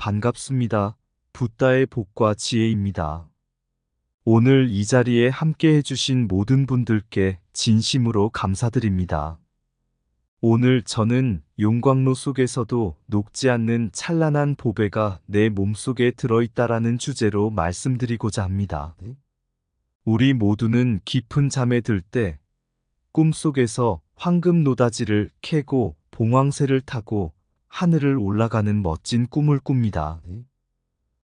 반갑습니다. 붓다의 복과 지혜입니다. 오늘 이 자리에 함께 해주신 모든 분들께 진심으로 감사드립니다. 오늘 저는 용광로 속에서도 녹지 않는 찬란한 보배가 내 몸속에 들어있다라는 주제로 말씀드리고자 합니다. 우리 모두는 깊은 잠에 들 때 꿈속에서 황금 노다지를 캐고 봉황새를 타고 하늘을 올라가는 멋진 꿈을 꿉니다.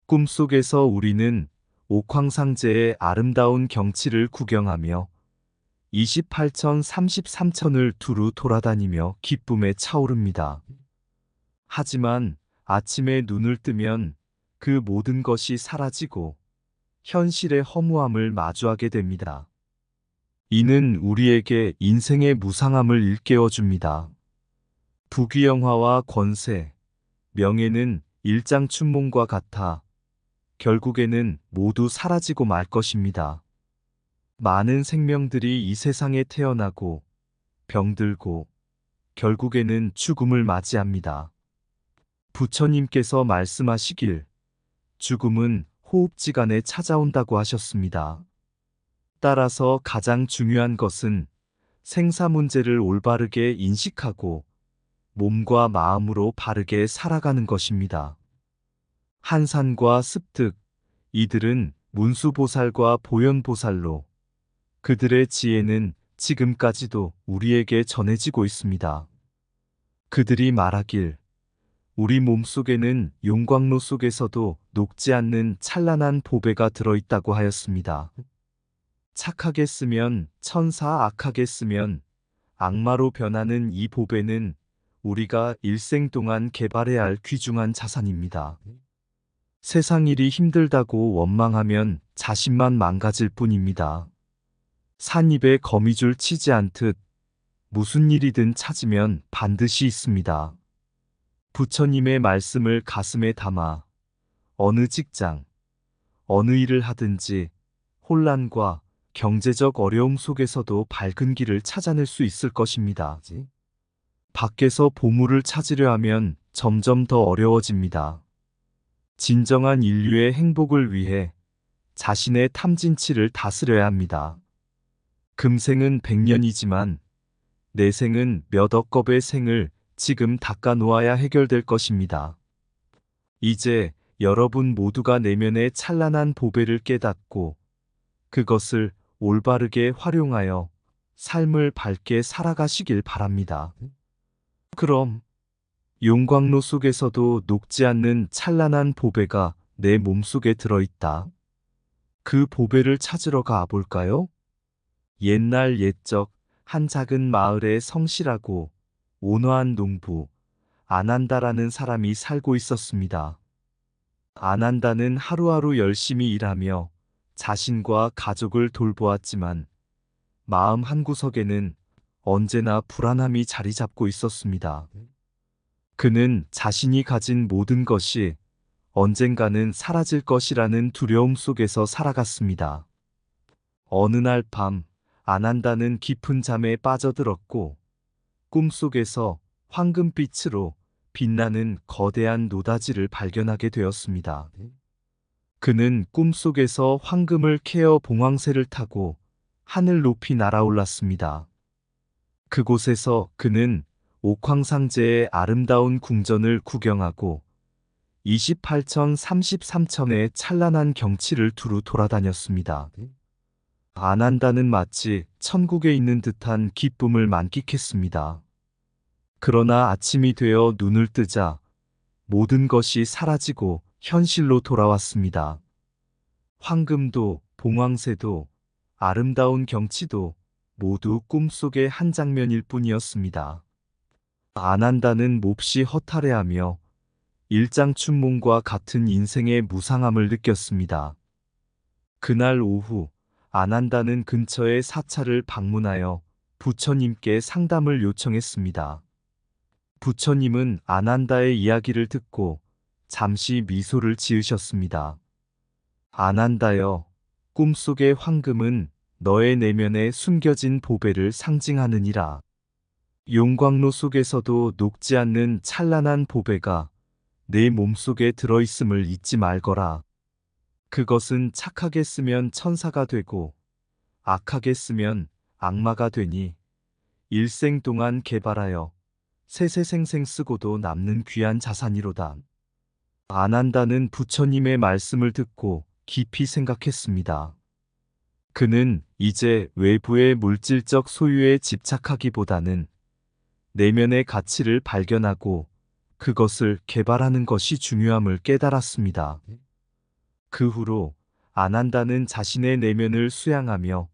꿈속에서 우리는 옥황상제의 아름다운 경치를 구경하며 28천 33천을 두루 돌아다니며 기쁨에 차오릅니다. 하지만 아침에 눈을 뜨면 그 모든 것이 사라지고 현실의 허무함을 마주하게 됩니다. 이는 우리에게 인생의 무상함을 일깨워 줍니다. 부귀영화와 권세, 명예는 일장춘몽과 같아 결국에는 모두 사라지고 말 것입니다. 많은 생명들이 이 세상에 태어나고 병들고 결국에는 죽음을 맞이합니다. 부처님께서 말씀하시길 죽음은 호흡지간에 찾아온다고 하셨습니다. 따라서 가장 중요한 것은 생사 문제를 올바르게 인식하고 몸과 마음으로 바르게 살아가는 것입니다. 한산과 습득, 이들은 문수보살과 보현보살로 그들의 지혜는 지금까지도 우리에게 전해지고 있습니다. 그들이 말하길 우리 몸속에는 용광로 속에서도 녹지 않는 찬란한 보배가 들어있다고 하였습니다. 착하게 쓰면 천사 악하게 쓰면 악마로 변하는 이 보배는 우리가 일생 동안 개발해야 할 귀중한 자산입니다. 세상 일이 힘들다고 원망하면 자신만 망가질 뿐입니다. 산입에 거미줄 치지 않듯 무슨 일이든 찾으면 반드시 있습니다. 부처님의 말씀을 가슴에 담아 어느 직장, 어느 일을 하든지 혼란과 경제적 어려움 속에서도 밝은 길을 찾아낼 수 있을 것입니다. 밖에서 보물을 찾으려 하면 점점 더 어려워집니다. 진정한 인류의 행복을 위해 자신의 탐진치를 다스려야 합니다. 금생은 백년이지만 내 생은 몇 억겁의 생을 지금 닦아 놓아야 해결될 것입니다. 이제 여러분 모두가 내면의 찬란한 보배를 깨닫고 그것을 올바르게 활용하여 삶을 밝게 살아가시길 바랍니다. 그럼 용광로 속에서도 녹지 않는 찬란한 보배가 내 몸속에 들어있다. 그 보배를 찾으러 가볼까요? 옛날 옛적 한 작은 마을에 성실하고 온화한 농부 아난다라는 사람이 살고 있었습니다. 아난다는 하루하루 열심히 일하며 자신과 가족을 돌보았지만 마음 한구석에는 언제나 불안함이 자리 잡고 있었습니다. 그는 자신이 가진 모든 것이 언젠가는 사라질 것이라는 두려움 속에서 살아갔습니다. 어느 날 밤, 아난다는 깊은 잠에 빠져들었고, 꿈속에서 황금빛으로 빛나는 거대한 노다지를 발견하게 되었습니다. 그는 꿈속에서 황금을 캐어 봉황새를 타고 하늘 높이 날아올랐습니다. 그곳에서 그는 옥황상제의 아름다운 궁전을 구경하고 28천 33천의 찬란한 경치를 두루 돌아다녔습니다. 아난다는 마치 천국에 있는 듯한 기쁨을 만끽했습니다. 그러나 아침이 되어 눈을 뜨자 모든 것이 사라지고 현실로 돌아왔습니다. 황금도 봉황새도 아름다운 경치도 모두 꿈속의 한 장면일 뿐이었습니다. 아난다는 몹시 허탈해하며 일장춘몽과 같은 인생의 무상함을 느꼈습니다. 그날 오후 아난다는 근처의 사찰을 방문하여 부처님께 상담을 요청했습니다. 부처님은 아난다의 이야기를 듣고 잠시 미소를 지으셨습니다. 아난다여, 꿈속의 황금은 너의 내면에 숨겨진 보배를 상징하느니라. 용광로 속에서도 녹지 않는 찬란한 보배가 내 몸속에 들어있음을 잊지 말거라. 그것은 착하게 쓰면 천사가 되고 악하게 쓰면 악마가 되니 일생 동안 개발하여 세세생생 쓰고도 남는 귀한 자산이로다. 안 한다는 부처님의 말씀을 듣고 깊이 생각했습니다. 그는 이제 외부의 물질적 소유에 집착하기보다는 내면의 가치를 발견하고 그것을 개발하는 것이 중요함을 깨달았습니다. 그 후로 안한다는 자신의 내면을 수양하며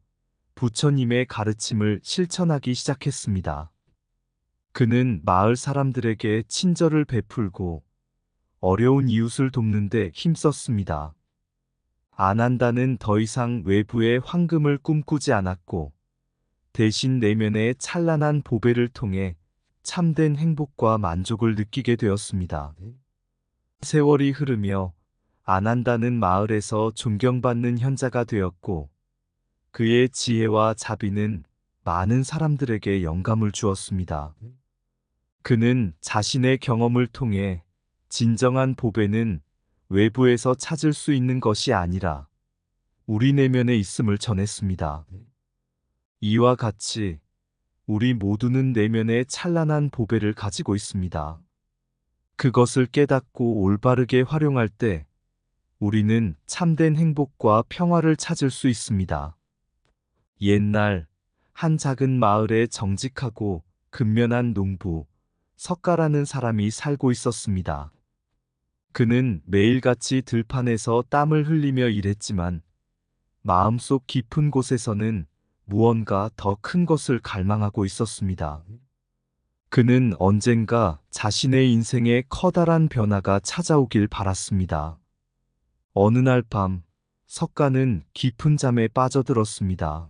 부처님의 가르침을 실천하기 시작했습니다. 그는 마을 사람들에게 친절을 베풀고 어려운 이웃을 돕는데 힘썼습니다. 안한다는 더 이상 외부의 황금을 꿈꾸지 않았고 대신 내면의 찬란한 보배를 통해 참된 행복과 만족을 느끼게 되었습니다. 세월이 흐르며 안한다는 마을에서 존경받는 현자가 되었고 그의 지혜와 자비는 많은 사람들에게 영감을 주었습니다. 그는 자신의 경험을 통해 진정한 보배는 외부에서 찾을 수 있는 것이 아니라 우리 내면에 있음을 전했습니다. 이와 같이 우리 모두는 내면에 찬란한 보배를 가지고 있습니다. 그것을 깨닫고 올바르게 활용할 때 우리는 참된 행복과 평화를 찾을 수 있습니다. 옛날 한 작은 마을에 정직하고 근면한 농부 석가라는 사람이 살고 있었습니다. 그는 매일같이 들판에서 땀을 흘리며 일했지만 마음속 깊은 곳에서는 무언가 더 큰 것을 갈망하고 있었습니다. 그는 언젠가 자신의 인생에 커다란 변화가 찾아오길 바랐습니다. 어느 날 밤, 석가는 깊은 잠에 빠져들었습니다.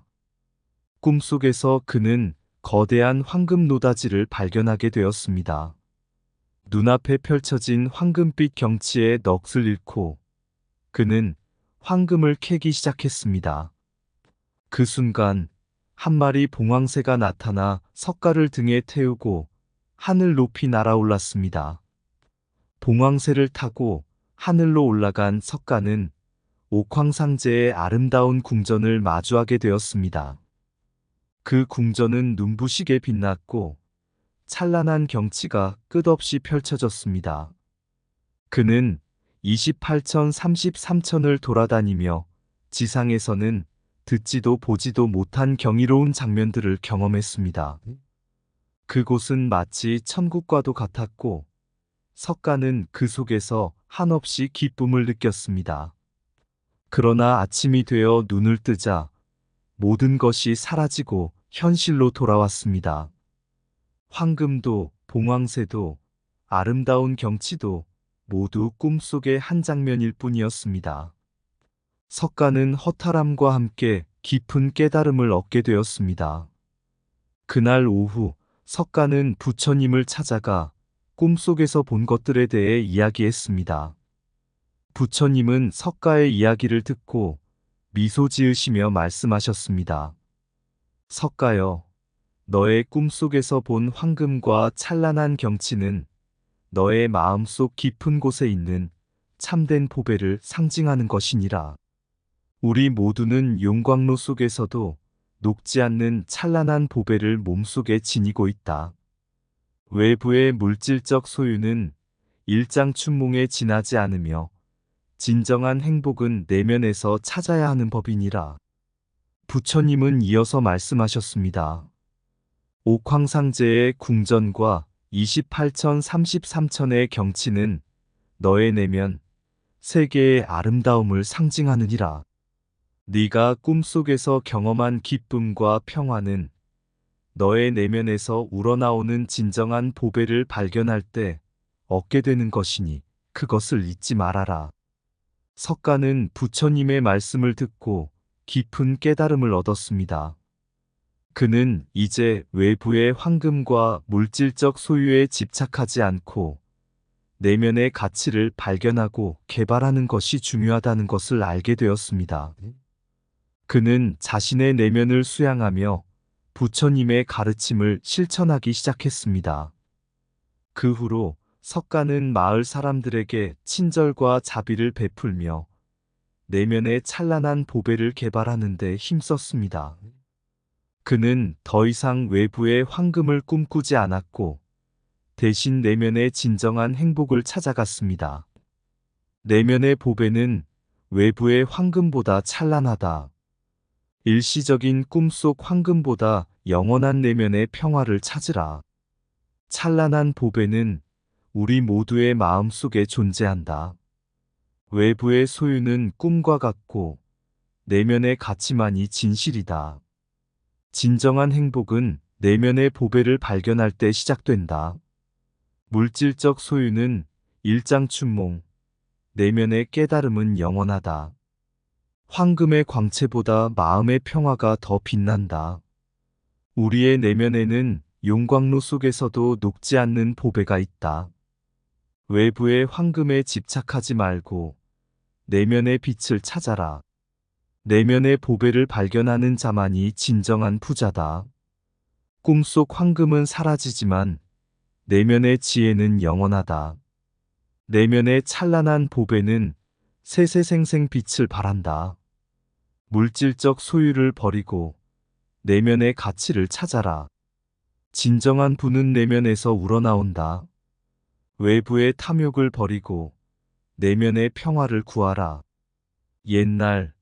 꿈속에서 그는 거대한 황금 노다지를 발견하게 되었습니다. 눈앞에 펼쳐진 황금빛 경치에 넋을 잃고 그는 황금을 캐기 시작했습니다. 그 순간 한 마리 봉황새가 나타나 석가를 등에 태우고 하늘 높이 날아올랐습니다. 봉황새를 타고 하늘로 올라간 석가는 옥황상제의 아름다운 궁전을 마주하게 되었습니다. 그 궁전은 눈부시게 빛났고 찬란한 경치가 끝없이 펼쳐졌습니다. 그는 28천 33천을 돌아다니며 지상에서는 듣지도 보지도 못한 경이로운 장면들을 경험했습니다. 그곳은 마치 천국과도 같았고 석가는 그 속에서 한없이 기쁨을 느꼈습니다. 그러나 아침이 되어 눈을 뜨자 모든 것이 사라지고 현실로 돌아왔습니다. 황금도 봉황새도 아름다운 경치도 모두 꿈속의 한 장면일 뿐이었습니다. 석가는 허탈함과 함께 깊은 깨달음을 얻게 되었습니다. 그날 오후 석가는 부처님을 찾아가 꿈속에서 본 것들에 대해 이야기했습니다. 부처님은 석가의 이야기를 듣고 미소 지으시며 말씀하셨습니다. 석가여, 너의 꿈속에서 본 황금과 찬란한 경치는 너의 마음속 깊은 곳에 있는 참된 보배를 상징하는 것이니라. 우리 모두는 용광로 속에서도 녹지 않는 찬란한 보배를 몸속에 지니고 있다. 외부의 물질적 소유는 일장춘몽에 지나지 않으며 진정한 행복은 내면에서 찾아야 하는 법이니라. 부처님은 이어서 말씀하셨습니다. 옥황상제의 궁전과 28천 33천의 경치는 너의 내면 세계의 아름다움을 상징하느니라. 네가 꿈속에서 경험한 기쁨과 평화는 너의 내면에서 우러나오는 진정한 보배를 발견할 때 얻게 되는 것이니 그것을 잊지 말아라. 석가는 부처님의 말씀을 듣고 깊은 깨달음을 얻었습니다. 그는 이제 외부의 황금과 물질적 소유에 집착하지 않고 내면의 가치를 발견하고 개발하는 것이 중요하다는 것을 알게 되었습니다. 그는 자신의 내면을 수양하며 부처님의 가르침을 실천하기 시작했습니다. 그 후로 석가는 마을 사람들에게 친절과 자비를 베풀며 내면의 찬란한 보배를 개발하는 데 힘썼습니다. 그는 더 이상 외부의 황금을 꿈꾸지 않았고 대신 내면의 진정한 행복을 찾아갔습니다. 내면의 보배는 외부의 황금보다 찬란하다. 일시적인 꿈속 황금보다 영원한 내면의 평화를 찾으라. 찬란한 보배는 우리 모두의 마음 속에 존재한다. 외부의 소유는 꿈과 같고 내면의 가치만이 진실이다. 진정한 행복은 내면의 보배를 발견할 때 시작된다. 물질적 소유는 일장춘몽, 내면의 깨달음은 영원하다. 황금의 광채보다 마음의 평화가 더 빛난다. 우리의 내면에는 용광로 속에서도 녹지 않는 보배가 있다. 외부의 황금에 집착하지 말고 내면의 빛을 찾아라. 내면의 보배를 발견하는 자만이 진정한 부자다. 꿈속 황금은 사라지지만 내면의 지혜는 영원하다. 내면의 찬란한 보배는 세세생생 빛을 발한다. 물질적 소유를 버리고 내면의 가치를 찾아라. 진정한 부는 내면에서 우러나온다. 외부의 탐욕을 버리고 내면의 평화를 구하라. 옛날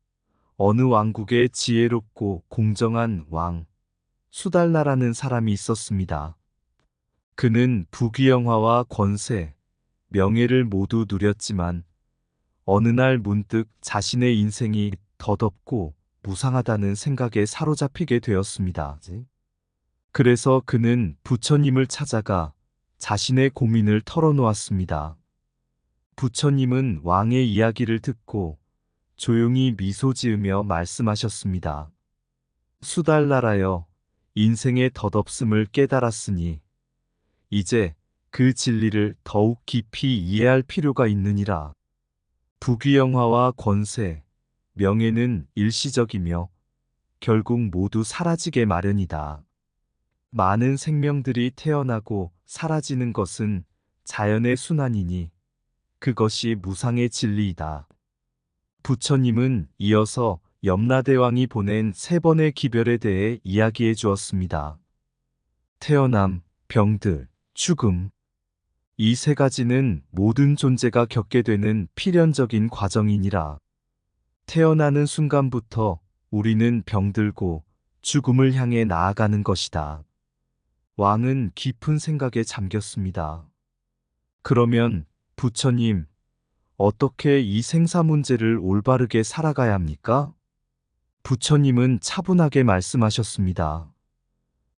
어느 왕국에 지혜롭고 공정한 왕 수달나라는 사람이 있었습니다. 그는 부귀영화와 권세, 명예를 모두 누렸지만 어느 날 문득 자신의 인생이 덧없고 무상하다는 생각에 사로잡히게 되었습니다. 그래서 그는 부처님을 찾아가 자신의 고민을 털어놓았습니다. 부처님은 왕의 이야기를 듣고 조용히 미소 지으며 말씀하셨습니다. 수달나라여, 인생의 덧없음을 깨달았으니, 이제 그 진리를 더욱 깊이 이해할 필요가 있느니라. 부귀영화와 권세, 명예는 일시적이며 결국 모두 사라지게 마련이다. 많은 생명들이 태어나고 사라지는 것은 자연의 순환이니 그것이 무상의 진리이다. 부처님은 이어서 염라대왕이 보낸 세 번의 기별에 대해 이야기해 주었습니다. 태어남, 병들, 죽음. 이 세 가지는 모든 존재가 겪게 되는 필연적인 과정이니라. 태어나는 순간부터 우리는 병들고 죽음을 향해 나아가는 것이다. 왕은 깊은 생각에 잠겼습니다. 그러면 부처님, 어떻게 이 생사 문제를 올바르게 살아가야 합니까? 부처님은 차분하게 말씀하셨습니다.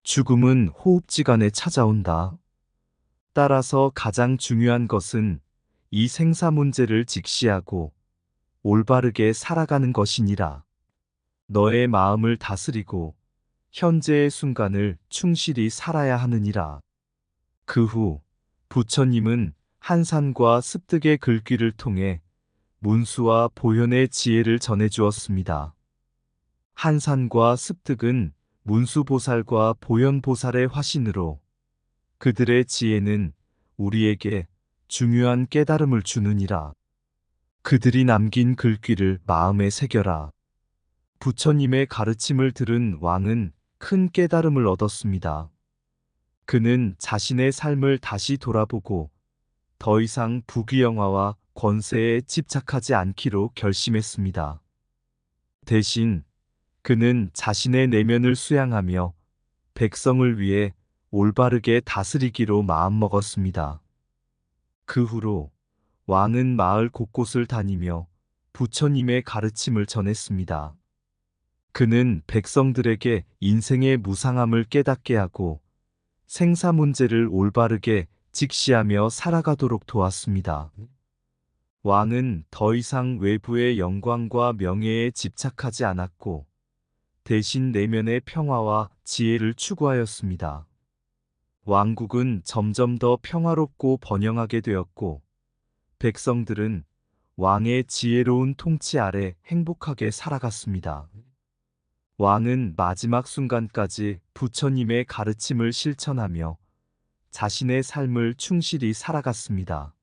죽음은 호흡지간에 찾아온다. 따라서 가장 중요한 것은 이 생사 문제를 직시하고 올바르게 살아가는 것이니라. 너의 마음을 다스리고 현재의 순간을 충실히 살아야 하느니라. 그 후 부처님은 한산과 습득의 글귀를 통해 문수와 보현의 지혜를 전해주었습니다. 한산과 습득은 문수보살과 보현보살의 화신으로 그들의 지혜는 우리에게 중요한 깨달음을 주느니라. 그들이 남긴 글귀를 마음에 새겨라. 부처님의 가르침을 들은 왕은 큰 깨달음을 얻었습니다. 그는 자신의 삶을 다시 돌아보고 더 이상 부귀영화와 권세에 집착하지 않기로 결심했습니다. 대신 그는 자신의 내면을 수양하며 백성을 위해 올바르게 다스리기로 마음먹었습니다. 그 후로 왕은 마을 곳곳을 다니며 부처님의 가르침을 전했습니다. 그는 백성들에게 인생의 무상함을 깨닫게 하고 생사 문제를 올바르게 직시하며 살아가도록 도왔습니다. 왕은 더 이상 외부의 영광과 명예에 집착하지 않았고 대신 내면의 평화와 지혜를 추구하였습니다. 왕국은 점점 더 평화롭고 번영하게 되었고 백성들은 왕의 지혜로운 통치 아래 행복하게 살아갔습니다. 왕은 마지막 순간까지 부처님의 가르침을 실천하며 자신의 삶을 충실히 살아갔습니다.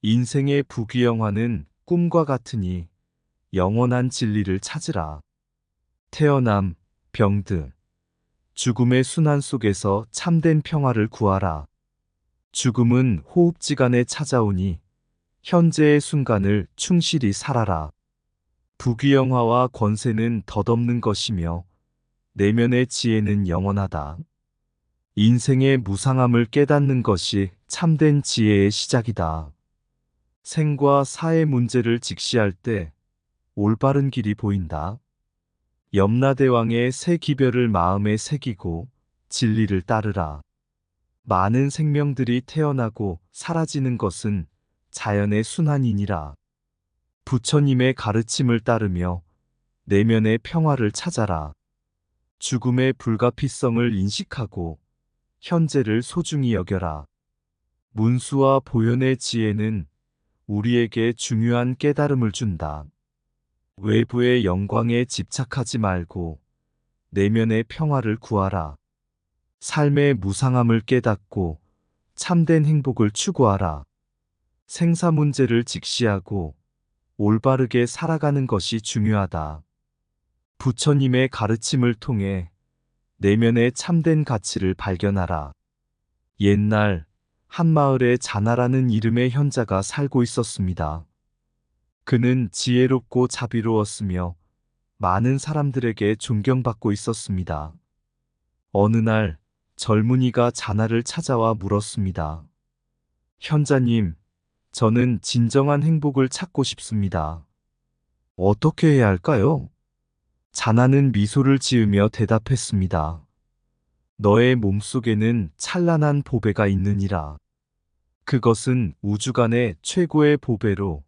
인생의 부귀영화는 꿈과 같으니 영원한 진리를 찾으라. 태어남, 병드. 죽음의 순환 속에서 참된 평화를 구하라. 죽음은 호흡지간에 찾아오니 현재의 순간을 충실히 살아라. 부귀영화와 권세는 덧없는 것이며 내면의 지혜는 영원하다. 인생의 무상함을 깨닫는 것이 참된 지혜의 시작이다. 생과 사의 문제를 직시할 때 올바른 길이 보인다. 염라대왕의 새 기별을 마음에 새기고 진리를 따르라. 많은 생명들이 태어나고 사라지는 것은 자연의 순환이니라. 부처님의 가르침을 따르며 내면의 평화를 찾아라. 죽음의 불가피성을 인식하고 현재를 소중히 여겨라. 문수와 보현의 지혜는 우리에게 중요한 깨달음을 준다. 외부의 영광에 집착하지 말고 내면의 평화를 구하라. 삶의 무상함을 깨닫고 참된 행복을 추구하라. 생사 문제를 직시하고 올바르게 살아가는 것이 중요하다. 부처님의 가르침을 통해 내면의 참된 가치를 발견하라. 옛날 한 마을에 자나라는 이름의 현자가 살고 있었습니다. 그는 지혜롭고 자비로웠으며 많은 사람들에게 존경받고 있었습니다. 어느 날 젊은이가 자나를 찾아와 물었습니다. 현자님, 저는 진정한 행복을 찾고 싶습니다. 어떻게 해야 할까요? 자나는 미소를 지으며 대답했습니다. 너의 몸속에는 찬란한 보배가 있느니라. 그것은 우주간의 최고의 보배로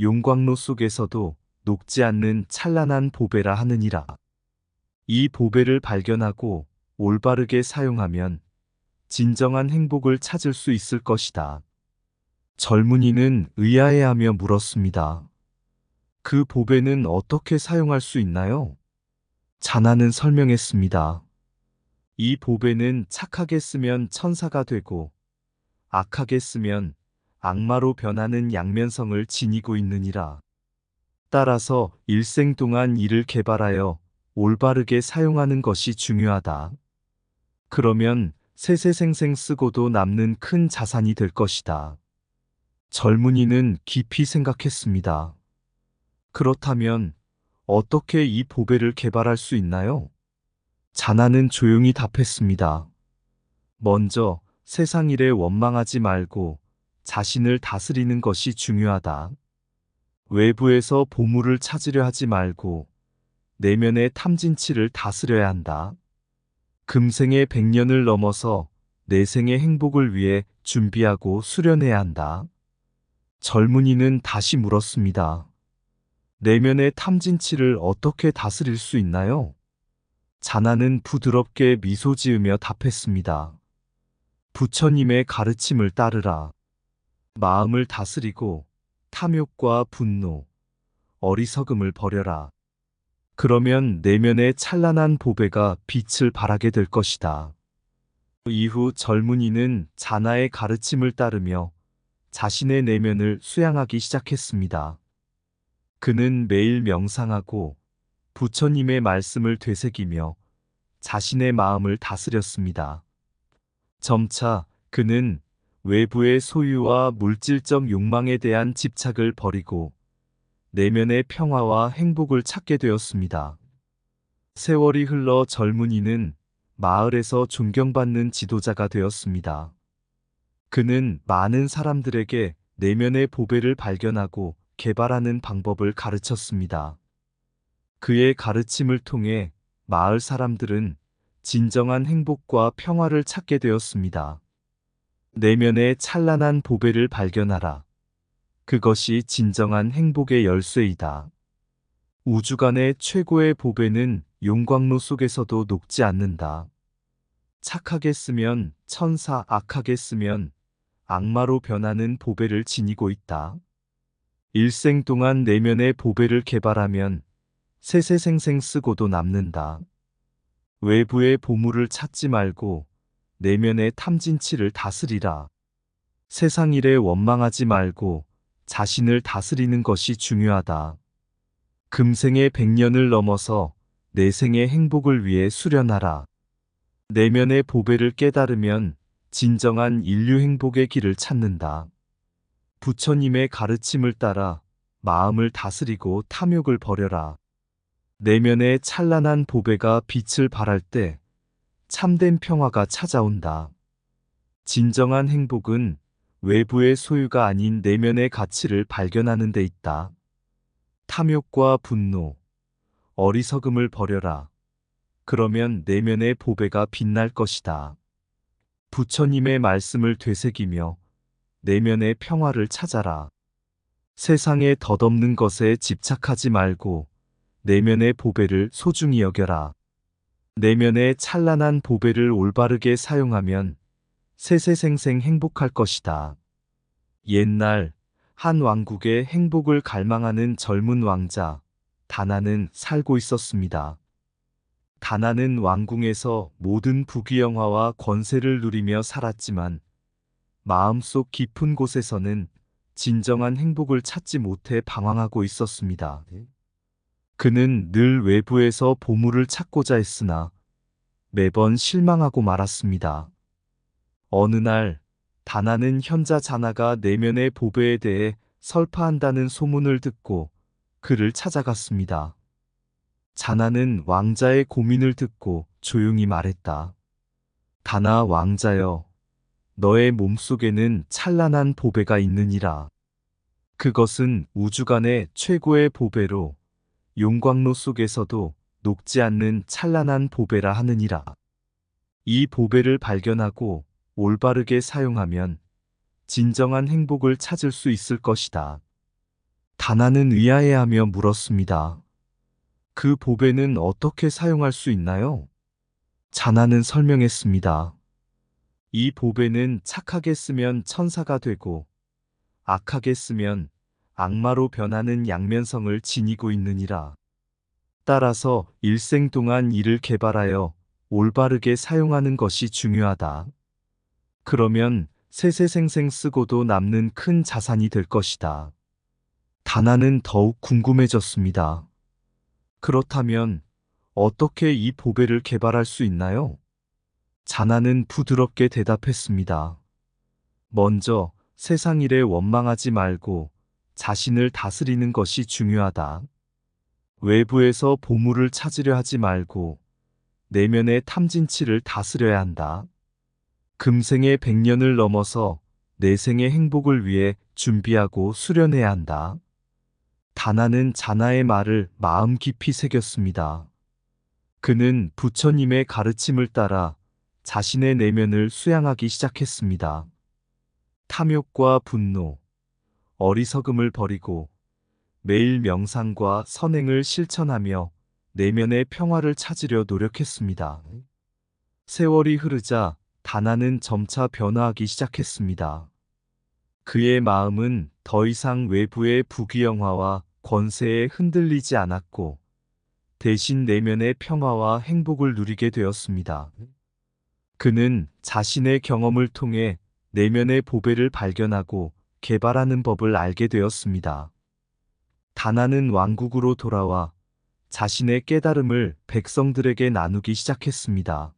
용광로 속에서도 녹지 않는 찬란한 보배라 하느니라. 이 보배를 발견하고 올바르게 사용하면 진정한 행복을 찾을 수 있을 것이다. 젊은이는 의아해하며 물었습니다. 그 보배는 어떻게 사용할 수 있나요? 자나는 설명했습니다. 이 보배는 착하게 쓰면 천사가 되고 악하게 쓰면 악마로 변하는 양면성을 지니고 있느니라. 따라서 일생 동안 이를 개발하여 올바르게 사용하는 것이 중요하다. 그러면 세세생생 쓰고도 남는 큰 자산이 될 것이다. 젊은이는 깊이 생각했습니다. 그렇다면 어떻게 이 보배를 개발할 수 있나요? 자나는 조용히 답했습니다. 먼저 세상 일에 원망하지 말고 자신을 다스리는 것이 중요하다. 외부에서 보물을 찾으려 하지 말고 내면의 탐진치를 다스려야 한다. 금생의 백년을 넘어서 내생의 행복을 위해 준비하고 수련해야 한다. 젊은이는 다시 물었습니다. 내면의 탐진치를 어떻게 다스릴 수 있나요? 자나는 부드럽게 미소 지으며 답했습니다. 부처님의 가르침을 따르라. 마음을 다스리고 탐욕과 분노, 어리석음을 버려라. 그러면 내면의 찬란한 보배가 빛을 발하게 될 것이다. 이후 젊은이는 자나의 가르침을 따르며 자신의 내면을 수양하기 시작했습니다. 그는 매일 명상하고 부처님의 말씀을 되새기며 자신의 마음을 다스렸습니다. 점차 그는 외부의 소유와 물질적 욕망에 대한 집착을 버리고 내면의 평화와 행복을 찾게 되었습니다. 세월이 흘러 젊은이는 마을에서 존경받는 지도자가 되었습니다. 그는 많은 사람들에게 내면의 보배를 발견하고 개발하는 방법을 가르쳤습니다. 그의 가르침을 통해 마을 사람들은 진정한 행복과 평화를 찾게 되었습니다. 내면의 찬란한 보배를 발견하라. 그것이 진정한 행복의 열쇠이다. 우주간의 최고의 보배는 용광로 속에서도 녹지 않는다. 착하게 쓰면 천사, 악하게 쓰면 악마로 변하는 보배를 지니고 있다. 일생 동안 내면의 보배를 개발하면 세세생생 쓰고도 남는다. 외부의 보물을 찾지 말고 내면의 탐진치를 다스리라. 세상 일에 원망하지 말고 자신을 다스리는 것이 중요하다. 금생의 백년을 넘어서 내생의 행복을 위해 수련하라. 내면의 보배를 깨달으면 진정한 인류 행복의 길을 찾는다. 부처님의 가르침을 따라 마음을 다스리고 탐욕을 버려라. 내면의 찬란한 보배가 빛을 발할 때 참된 평화가 찾아온다. 진정한 행복은 외부의 소유가 아닌 내면의 가치를 발견하는 데 있다. 탐욕과 분노, 어리석음을 버려라. 그러면 내면의 보배가 빛날 것이다. 부처님의 말씀을 되새기며 내면의 평화를 찾아라. 세상에 덧없는 것에 집착하지 말고 내면의 보배를 소중히 여겨라. 내면의 찬란한 보배를 올바르게 사용하면 세세생생 행복할 것이다. 옛날 한 왕국에 행복을 갈망하는 젊은 왕자 다나는 살고 있었습니다. 다나는 왕궁에서 모든 부귀영화와 권세를 누리며 살았지만 마음속 깊은 곳에서는 진정한 행복을 찾지 못해 방황하고 있었습니다. 그는 늘 외부에서 보물을 찾고자 했으나 매번 실망하고 말았습니다. 어느 날 다나는 현자 자나가 내면의 보배에 대해 설파한다는 소문을 듣고 그를 찾아갔습니다. 자나는 왕자의 고민을 듣고 조용히 말했다. 다나 왕자여, 너의 몸속에는 찬란한 보배가 있느니라. 그것은 우주간의 최고의 보배로 용광로 속에서도 녹지 않는 찬란한 보배라 하느니라. 이 보배를 발견하고 올바르게 사용하면 진정한 행복을 찾을 수 있을 것이다. 다나는 의아해하며 물었습니다. 그 보배는 어떻게 사용할 수 있나요? 자나는 설명했습니다. 이 보배는 착하게 쓰면 천사가 되고 악하게 쓰면 악마로 변하는 양면성을 지니고 있느니라. 따라서 일생 동안 이를 개발하여 올바르게 사용하는 것이 중요하다. 그러면 세세생생 쓰고도 남는 큰 자산이 될 것이다. 다나는 더욱 궁금해졌습니다. 그렇다면 어떻게 이 보배를 개발할 수 있나요? 자나는 부드럽게 대답했습니다. 먼저 세상 일에 원망하지 말고 자신을 다스리는 것이 중요하다. 외부에서 보물을 찾으려 하지 말고 내면의 탐진치를 다스려야 한다. 금생의 백년을 넘어서 내생의 행복을 위해 준비하고 수련해야 한다. 다나는 자나의 말을 마음 깊이 새겼습니다. 그는 부처님의 가르침을 따라 자신의 내면을 수양하기 시작했습니다. 탐욕과 분노, 어리석음을 버리고 매일 명상과 선행을 실천하며 내면의 평화를 찾으려 노력했습니다. 세월이 흐르자 다나는 점차 변화하기 시작했습니다. 그의 마음은 더 이상 외부의 부귀영화와 권세에 흔들리지 않았고 대신 내면의 평화와 행복을 누리게 되었습니다. 그는 자신의 경험을 통해 내면의 보배를 발견하고 개발하는 법을 알게 되었습니다. 다나는 왕국으로 돌아와 자신의 깨달음을 백성들에게 나누기 시작했습니다.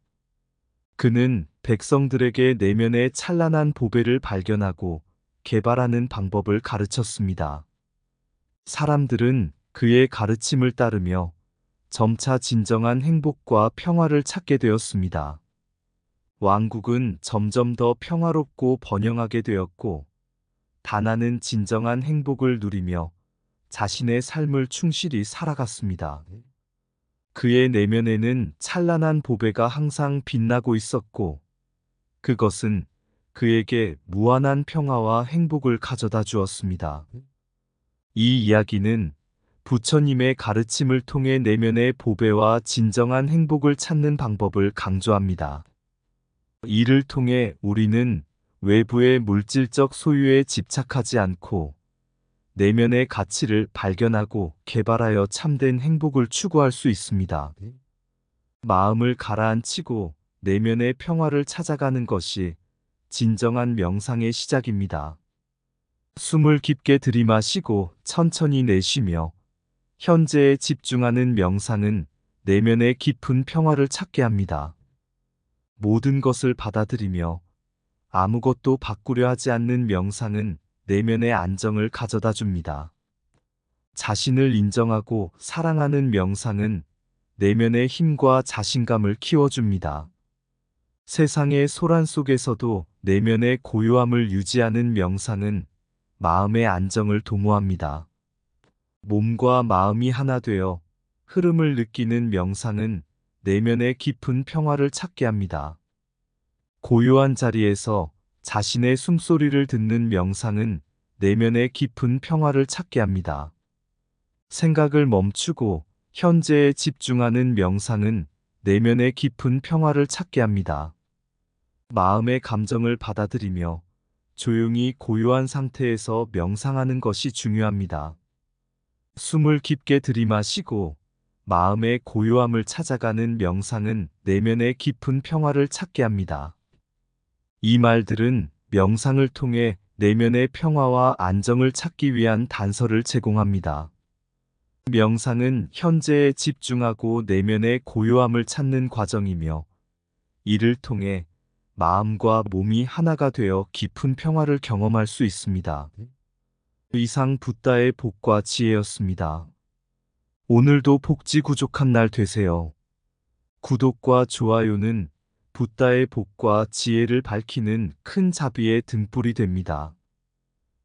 그는 백성들에게 내면의 찬란한 보배를 발견하고 개발하는 방법을 가르쳤습니다. 사람들은 그의 가르침을 따르며 점차 진정한 행복과 평화를 찾게 되었습니다. 왕국은 점점 더 평화롭고 번영하게 되었고, 다나는 진정한 행복을 누리며 자신의 삶을 충실히 살아갔습니다. 그의 내면에는 찬란한 보배가 항상 빛나고 있었고, 그것은 그에게 무한한 평화와 행복을 가져다 주었습니다. 이 이야기는 부처님의 가르침을 통해 내면의 보배와 진정한 행복을 찾는 방법을 강조합니다. 이를 통해 우리는 외부의 물질적 소유에 집착하지 않고 내면의 가치를 발견하고 개발하여 참된 행복을 추구할 수 있습니다. 마음을 가라앉히고 내면의 평화를 찾아가는 것이 진정한 명상의 시작입니다. 숨을 깊게 들이마시고 천천히 내쉬며 현재에 집중하는 명상은 내면의 깊은 평화를 찾게 합니다. 모든 것을 받아들이며 아무것도 바꾸려 하지 않는 명상은 내면의 안정을 가져다 줍니다. 자신을 인정하고 사랑하는 명상은 내면의 힘과 자신감을 키워줍니다. 세상의 소란 속에서도 내면의 고요함을 유지하는 명상은 마음의 안정을 도모합니다. 몸과 마음이 하나 되어 흐름을 느끼는 명상은 내면의 깊은 평화를 찾게 합니다. 고요한 자리에서 자신의 숨소리를 듣는 명상은 내면의 깊은 평화를 찾게 합니다. 생각을 멈추고 현재에 집중하는 명상은 내면의 깊은 평화를 찾게 합니다. 마음의 감정을 받아들이며 조용히 고요한 상태에서 명상하는 것이 중요합니다. 숨을 깊게 들이마시고 마음의 고요함을 찾아가는 명상은 내면의 깊은 평화를 찾게 합니다. 이 말들은 명상을 통해 내면의 평화와 안정을 찾기 위한 단서를 제공합니다. 명상은 현재에 집중하고 내면의 고요함을 찾는 과정이며 이를 통해 마음과 몸이 하나가 되어 깊은 평화를 경험할 수 있습니다. 이상 붓다의 복과 지혜였습니다. 오늘도 복지 구족한 날 되세요. 구독과 좋아요는 붓다의 복과 지혜를 밝히는 큰 자비의 등불이 됩니다.